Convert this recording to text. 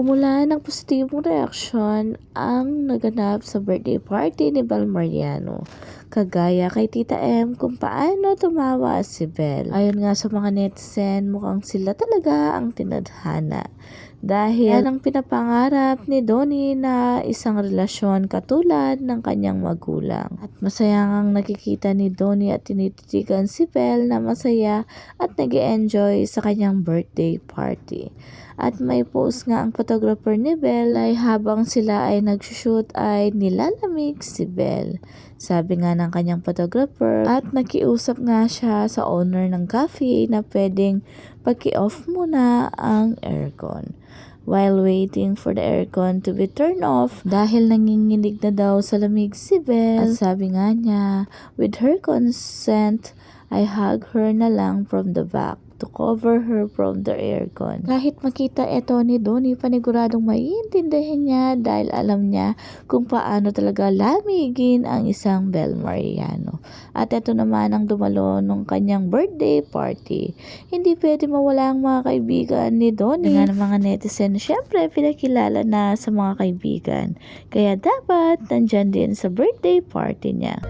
Wala ng positibong reaksyon ang naganap sa birthday party ni Bel Mariano. Kagaya kay Tita M kung paano tumawa si Bel. Ayon nga sa mga netizen, mukhang sila talaga ang tinadhana. Dahil yan ang pinapangarap ni Donnie na isang relasyon katulad ng kanyang magulang. At masaya ngang nakikita ni Donnie at tinititigan si Bel na masaya at nag enjoy sa kanyang birthday party. At may post nga ang photographer ni Belle ay habang sila ay nagsushoot ay nilalamig si Belle. Sabi nga ng kanyang photographer at nakiusap nga siya sa owner ng cafe na pwedeng paki-off muna ang aircon while waiting for the aircon to be turned off dahil nanginginig na daw sa lamig si Belle. At sabi nga niya, with her consent, I hug her na lang from the back to cover her from the aircon. Kahit makita ito ni Donnie, paniguradong maiintindihan niya dahil alam niya kung paano talaga lamigin ang isang Bel Mariano. At ito naman ang dumalo nung kanyang birthday party. Hindi pwede mawala ang mga kaibigan ni Donnie. Nga ng mga netizen, syempre pinakilala na sa mga kaibigan. Kaya dapat nandyan din sa birthday party niya.